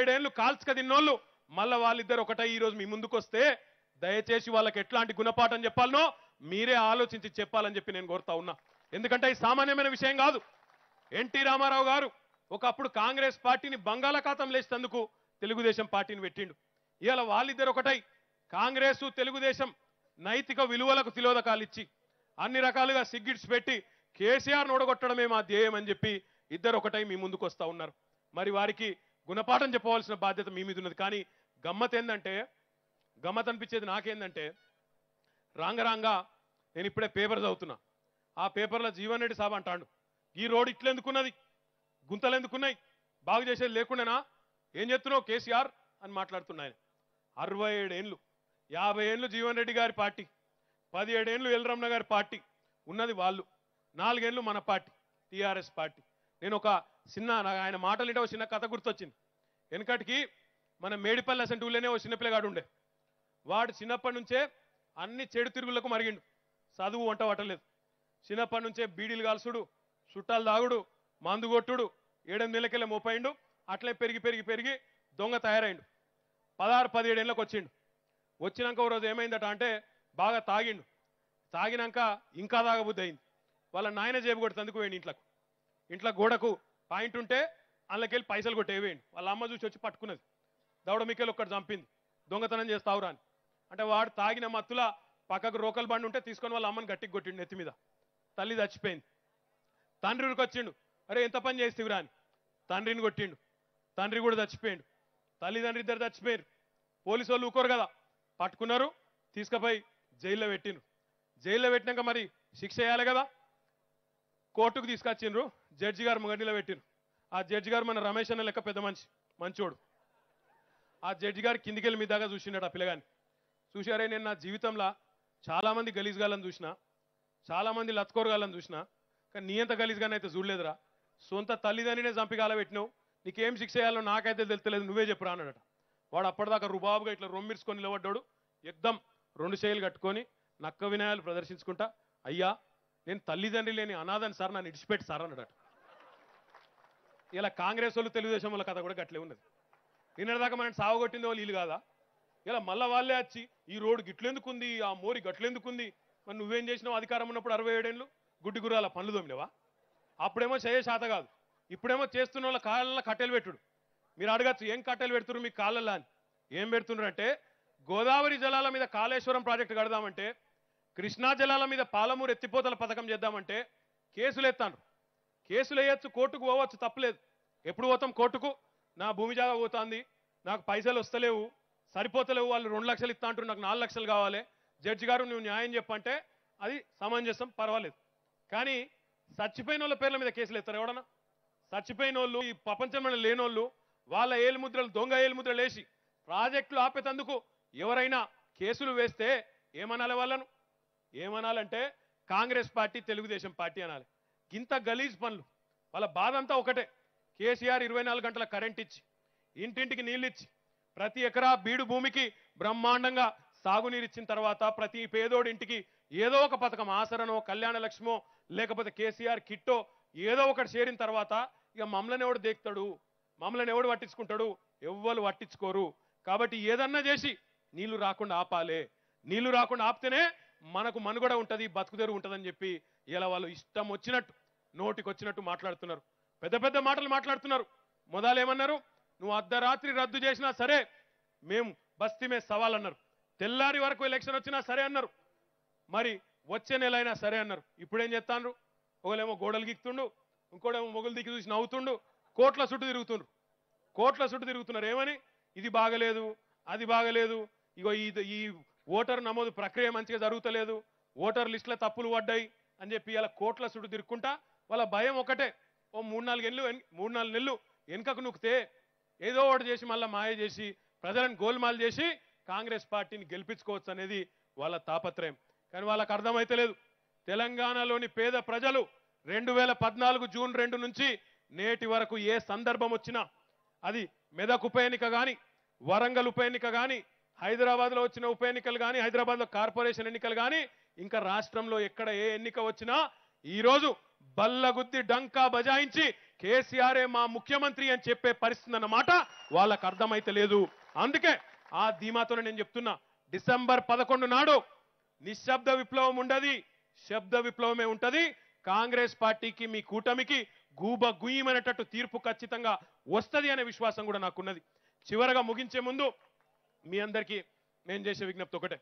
ఏడేళ్ళు కాల్చక తిన్నోళ్ళు మళ్ళా వాళ్ళిద్దరు ఒకటై ఈ రోజు మీ ముందుకు వస్తే దయచేసి వాళ్ళకి ఎట్లాంటి గుణపాఠం చెప్పాలనో మీరే ఆలోచించి చెప్పాలని చెప్పి నేను కోరుతా ఉన్నా. ఎందుకంటే ఇది సామాన్యమైన విషయం కాదు. ఎన్టీ రామారావు గారు ఒకప్పుడు కాంగ్రెస్ పార్టీని బంగాళాఖాతం లేచినందుకు తెలుగుదేశం పార్టీని పెట్టిండు. ఇవాళ వాళ్ళిద్దరు ఒకటై కాంగ్రెస్ తెలుగుదేశం నైతిక విలువలకు తిలోదకాలు ఇచ్చి అన్ని రకాలుగా సిగ్గిట్స్ పెట్టి కేసీఆర్ నోడగొట్టడమే మా ధ్యేయం అని చెప్పి ఇద్దరు ఒకటై మీ ముందుకు వస్తూ ఉన్నారు. మరి వారికి గుణపాఠం చెప్పవలసిన బాధ్యత మీ మీద ఉన్నది. కానీ గమ్మత్ ఏంటంటే గమ్మత్ అనిపించేది నాకేందంటే రాంగరాంగా నేను ఇప్పుడే పేపర్ చదువుతున్నా. ఆ పేపర్లో జీవన్ రెడ్డి సాబ్ అంటాడు ఈ రోడ్ ఇట్లెందుకున్నది? గుంతలు ఎందుకున్నాయి బాగు చేసేది లేకుండానా? ఏం చెప్తున్నావు కేసీఆర్? అని మాట్లాడుతున్నాయన అరవై ఏడేళ్ళు యాభై ఏళ్ళు జీవన్ రెడ్డి గారి పార్టీ పదిహేడేళ్ళు ఎల్రమణ గారి పార్టీ ఉన్నది వాళ్ళు. నాలుగేళ్ళు మన పార్టీ టీఆర్ఎస్ పార్టీ. నేను ఒక చిన్న ఆయన మాటలు ఒక చిన్న కథ గుర్తొచ్చింది. వెనకటికి మన మేడిపల్లి అసంటి ఊళ్ళోనే ఓ చిన్నపిల్లగాడు ఉండే. వాడు చిన్నప్పటి నుంచే అన్ని చెడు తిరుగులకు మరిగిండు. చదువు వంట పట్టలేదు చిన్నప్పటి నుంచే బీడీలు కాల్చుడు చుట్టాలు తాగుడు మందు కొట్టుడు ఏడెనిమిది నెలకెళ్ళే మోపైండు అట్లే పెరిగి పెరిగి పెరిగి దొంగ తయారైండు. పదహారు పదిహేడేళ్ళకి వచ్చిండు. వచ్చినాక ఓ రోజు ఏమైందట అంటే బాగా తాగిండు. తాగినాక ఇంకా తాగబుద్ధి అయింది. వాళ్ళ నాయన జేబు కొడుతందుకు వేయండి ఇంట్లోకి. ఇంట్లో గోడకు పాయింట్ ఉంటే అందులోకెళ్ళి పైసలు కొట్టేవేయండి వాళ్ళ అమ్మ చూసి వచ్చి పట్టుకున్నది. దౌడ మిక్కలు ఒక్కటి చంపింది. దొంగతనం చేస్తావురా అని. అంటే వాడు తాగిన మత్తుల పక్కకు రోకల్ బండి ఉంటే తీసుకొని వాళ్ళ అమ్మని గట్టికి కొట్టిండు నెత్తి మీద. తల్లి చచ్చిపోయింది. తండ్రి ఊరికి వచ్చిండు. అరే ఎంత పని చేస్తేవిరా అని. తండ్రిని కొట్టిండు. తండ్రి కూడా చచ్చిపోయిండు. తల్లిదండ్రి ఇద్దరు చచ్చిపోయారు పోలీసు వాళ్ళు ఊకోరు కదా. పట్టుకున్నారు తీసుకుపోయి జైల్లో పెట్టిండ్రు. జైల్లో పెట్టినాక మరి శిక్ష వేయాలి కదా? కోర్టుకు తీసుకొచ్చిండ్రు. జడ్జి గారు మగడిలో పెట్టిండ్రు. ఆ జడ్జి గారు మన రమేష్ అన్న లెక్క పెద్ద మనిషి మంచోడు. ఆ జడ్జి గారు కిందికెళ్ళి మీ దాకా చూసిండట ఆ పిల్లగాని. చూశారే నేను నా జీవితంలో చాలా మంది గలీజ్ గాలని చూసిన చాలా మంది లత్కోరగాలని చూసిన కానీ నీ ఎంత గలీజ్గానే అయితే చూడలేదురా. సొంత తల్లిదండ్రినే చంపి పెట్టినావు నీకేం శిక్ష చేయాలో నాకైతే తెలియలేదు నువ్వే చెప్పురా అన్నాడట. వాడు అప్పటిదాకా రుబాబుగా ఇట్లా రొమ్మిర్చుకొని నిలబడ్డాడు ఎగ్దం రెండు చేతులు కట్టుకొని నక్క వినయాలు ప్రదర్శించుకుంటా అయ్యా నేను తల్లిదండ్రి లేని అనాథని సార్ నన్ను ఇడిచిపెట్టి సార్ అన్నాడట. ఇలా కాంగ్రెస్ వాళ్ళు తెలుగుదేశం వాళ్ళ కథ కూడా గట్లే ఉన్నది. నిన్నటిదాకా మనం సావగొట్టింది వాళ్ళు వీళ్ళు కాదా? ఇలా మళ్ళా వాళ్ళే వచ్చి ఈ రోడ్డు గిట్లెందుకుంది? ఆ మోరి గట్లెందుకుంది? మరి నువ్వేం చేసినావు అధికారం ఉన్నప్పుడు అరవై ఏడేళ్ళు? గుడ్డి గుర్రాల పనులు దొమ్మినవా అప్పుడేమో చేయ శాత కాదు. ఇప్పుడేమో చేస్తున్న వాళ్ళ కాళ్ళ కట్టెలు పెట్టుడు. మీరు అడగచ్చు ఏం కట్టెలు పెడుతున్నారు మీ కాళ్ళల్లో అని? ఏం పెడుతున్నారు అంటే గోదావరి జలాల మీద కాళేశ్వరం ప్రాజెక్టు కడదామంటే కృష్ణా జలాల మీద పాలమూరు ఎత్తిపోతల పథకం చేద్దామంటే కేసులు ఎత్తాను కేసులు వేయచ్చు కోర్టుకు పోవచ్చు తప్పలేదు. ఎప్పుడు పోతాం కోర్టుకు? నా భూమి జాగా పోతుంది నాకు పైసలు వస్తలేవు సరిపోతలేవు వాళ్ళు రెండు లక్షలు ఇస్తా అంటారు నాకు నాలుగు లక్షలు కావాలి. జడ్జి గారు నువ్వు న్యాయం చెప్పంటే అది సమంజసం పర్వాలేదు. కానీ చచ్చిపోయిన వాళ్ళ పేర్ల మీద కేసులు ఎత్తారు ఎవడన్నా? చచ్చిపోయిన వాళ్ళు ఈ ప్రపంచంలో లేనోళ్ళు వాళ్ళ ఏలుముద్రలు దొంగ ఏలుముద్రలు వేసి ప్రాజెక్టులు ఆపేతందుకు ఎవరైనా కేసులు వేస్తే ఏమనాలి వాళ్ళను? ఏమనాలంటే కాంగ్రెస్ పార్టీ తెలుగుదేశం పార్టీ అనాలి. ఇంత గలీజ్ పనులు. వాళ్ళ బాధ అంతా ఒకటే. కేసీఆర్ ఇరవై నాలుగు గంటల కరెంట్ ఇచ్చి ఇంటింటికి నీళ్ళు ఇచ్చి ప్రతి ఎకరా బీడు భూమికి బ్రహ్మాండంగా సాగునీరు ఇచ్చిన తర్వాత ప్రతి పేదోడి ఇంటికి ఏదో ఒక పథకం ఆసరనో కళ్యాణ లక్ష్మో లేకపోతే కేసీఆర్ కిట్టో ఏదో ఒకటి చేరిన తర్వాత ఇక మమ్మల్ని ఎవడు దేక్తాడు? మమ్మల్ని ఎవడు పట్టించుకుంటాడు? ఎవ్వరు పట్టించుకోరు. కాబట్టి ఏదన్నా చేసి నీళ్ళు రాకుండా ఆపాలే. నీళ్ళు రాకుండా ఆపితేనే మనకు మనుగడ ఉంటుంది బతుకుదేరు ఉంటుందని చెప్పి ఇలా వాళ్ళు ఇష్టం వచ్చినట్టు నోటికి వచ్చినట్టు మాట్లాడుతున్నారు. పెద్ద పెద్ద మాటలు మాట్లాడుతున్నారు. మొదలు ఏమన్నారు? నువ్వు అర్ధరాత్రి రద్దు చేసినా సరే మేము బస్తీమే సవాల్ అన్నారు తెల్లారి వరకు ఎలక్షన్ వచ్చినా సరే అన్నారు. మరి వచ్చే నెల అయినా సరే అన్నారు. ఇప్పుడేం చేస్తాను ఒకళ్ళేమో గోడలు గిక్తుండు ఇంకోడేమో మొగులు దిక్కి చూసి నవ్వుతుండు కోట్ల చుట్టూ తిరుగుతుండ్రు. కోట్ల చుట్టూ తిరుగుతున్నారు. ఏమని? ఇది బాగలేదు అది బాగలేదు ఇగో ఈ ఓటర్ నమోదు ప్రక్రియ మంచిగా జరుగుతలేదు ఓటర్ లిస్టులో తప్పులు పడ్డాయి అని చెప్పి ఇలా కోట్ల చుట్టూ తిరుక్కుంటా వాళ్ళ భయం ఒకటే. ఓ మూడు నాలుగు నెలలు మూడు నాలుగు నెలలు వెనుకకు నొక్కితే ఏదో ఒకటి చేసి మళ్ళీ మాయ చేసి ప్రజలను గోల్మాల్ చేసి కాంగ్రెస్ పార్టీని గెలిపించుకోవచ్చు అనేది వాళ్ళ తాపత్రయం. కానీ వాళ్ళకి అర్థమైతలేదు తెలంగాణలోని పేద ప్రజలు రెండు వేల పద్నాలుగు జూన్ రెండు నుంచి నేటి వరకు ఏ సందర్భం వచ్చినా అది మెదక్ ఉప ఎన్నిక కానీ వరంగల్ ఉప ఎన్నిక కానీ హైదరాబాద్లో వచ్చిన ఉప ఎన్నికలు కానీ హైదరాబాద్లో కార్పొరేషన్ ఎన్నికలు కానీ ఇంకా రాష్ట్రంలో ఎక్కడ ఏ ఎన్నిక వచ్చినా ఈ రోజు బల్లగుద్ది డంకా బజాయించి కేసీఆరే మా ముఖ్యమంత్రి అని చెప్పే పరిస్థితి అన్నమాట వాళ్ళకు అర్థమైతే లేదు. అందుకే ఆ ధీమాతోనే నేను చెప్తున్నా డిసెంబర్ పదకొండు నాడు నిశ్శబ్ద విప్లవం ఉండదు శబ్ద విప్లవమే ఉంటది. కాంగ్రెస్ పార్టీకి మీ కూటమికి గూబ గుయ్యమనేటట్టు తీర్పు ఖచ్చితంగా వస్తది అనే విశ్వాసం కూడా నాకున్నది. చివరగా ముగించే ముందు మీ అందరికీ నేను చేసే విజ్ఞప్తి ఒకటే.